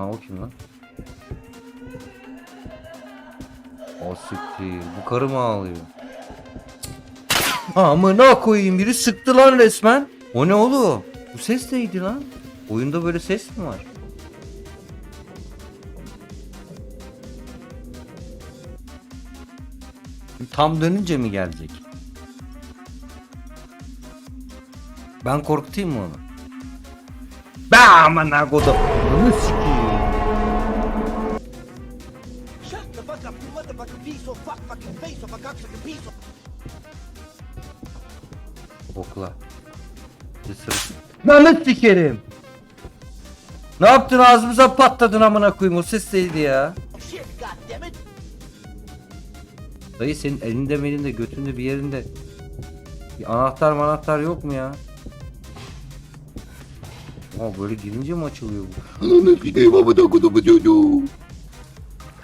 Ha o kim lan? O siktir. Bu karı mı ağlıyor? Amına koyayım biri sıktı lan resmen. O ne oğlum? Bu ses neydi lan? Oyunda böyle ses mi var? Tam dönünce mi gelecek? Ben korkutayım mı onu? Ben amına kodum. Bunu sikeyim. Motherfucking piece of fuck fucking face of a cocksucking piece of... Okla. Cesur. Lanet sikerim. Ne yaptın ağzımıza patladın amına koyayım o ses neydi ya? Shit, goddammit! Dayı senin elinde melinde götünde bir yerinde bir anahtar manahtar yok mu ya? Aa böyle girince mi açılıyor bu? Ananı sikeyim amına kodumu çocuğu.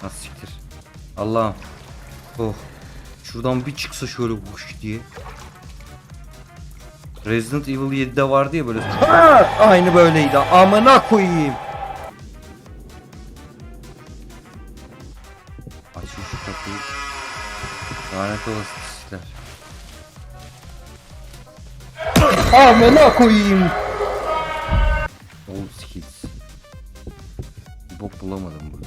Ha siktir. Allah'ım. Oh. Şuradan bir çıksa şöyle vuş diye. Resident Evil 7'de vardı ya böyle. Ha! Aynı böyleydi. Amına koyayım. Açın şu kapıyı. Lanet olası pislikler. Amına koyayım. Old skills. Bok bulamadım burada.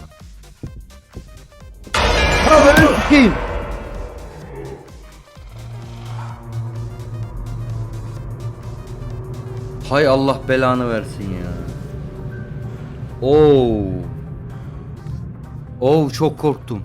Amına sikeyim. Hay Allah belanı versin ya. Oo. Oo çok korktum.